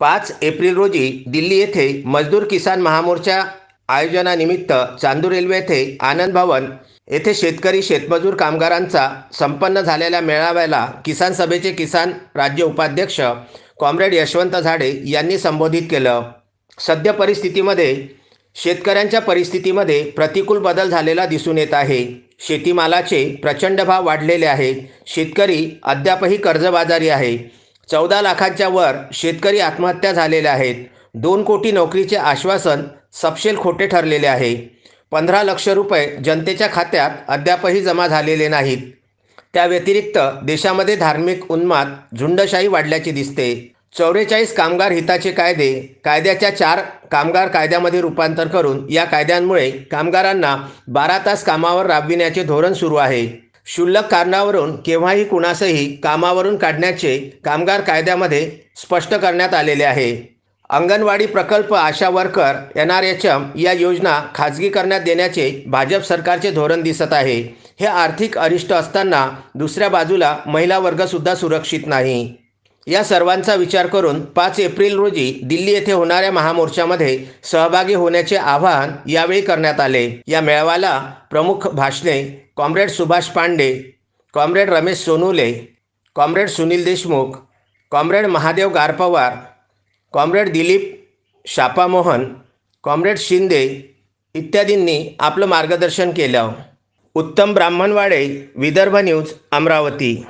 पाच एप्रिल रोजी दिल्ली येथे मजदूर किसान महामोर्चा आयोजनानिमित्त चांदूर रेल्वे येथे आनंद भवन येथे शेतकरी शेतमजूर कामगारांचा संपन्न झालेल्या मेळाव्याला किसान सभेचे किसान राज्य उपाध्यक्ष कॉम्रेड यशवंत झाडे यांनी संबोधित केलं. सद्य परिस्थितीमध्ये शेतकऱ्यांच्या परिस्थितीमध्ये प्रतिकूल बदल झालेला दिसून येत आहे. शेतीमालाचे प्रचंड भाव वाढलेले आहेत. शेतकरी अद्यापही कर्जबाजारी आहे. चौदा लाखांच्या वर शेतकरी आत्महत्या झालेल्या आहेत. दोन कोटी नोकरीचे आश्वासन सपशेल खोटे ठरलेले आहे. पंधरा लक्ष रुपये जनतेच्या खात्यात अद्यापही जमा झालेले नाहीत. त्या व्यतिरिक्त देशामध्ये धार्मिक उन्माद झुंडशाही वाढल्याची दिसते. चौवेचाळीस कामगार हिताचे कायदे कायद्याच्या चार कामगार कायद्यामध्ये रूपांतर करून या कायद्यांमुळे कामगारांना बारा तास कामावर राबविण्याचे धोरण सुरू आहे. क्षुल्लक कारणावरून केव्हाही कुणासही कामावरून काढण्याचे कामगार कायद्यामध्ये स्पष्ट करण्यात आलेले आहे. अंगणवाडी प्रकल्प ASHA worker N R H M या योजना खाजगी करण्यात देण्याचे भाजप सरकारचे धोरण दिसत आहे. हे आर्थिक अरिष्ट असताना दुसऱ्या बाजूला महिला वर्गसुद्धा सुरक्षित नाही. या सर्वांचा विचार करून पाच एप्रिल रोजी दिल्ली येथे होणाऱ्या महामोर्चामध्ये सहभागी होण्याचे आवाहन यावेळी करण्यात आले. या मेळाव्याला प्रमुख भाषणे comrade Subhash Pande comrade Ramesh Sonule comrade Sunil Deshmukh comrade Mahadev Garpawar comrade Dilip Shapamohan comrade Shinde इत्यादींनी आपलं मार्गदर्शन केलं. उत्तम ब्राह्मणवाडे विदर्भ न्यूज अमरावती.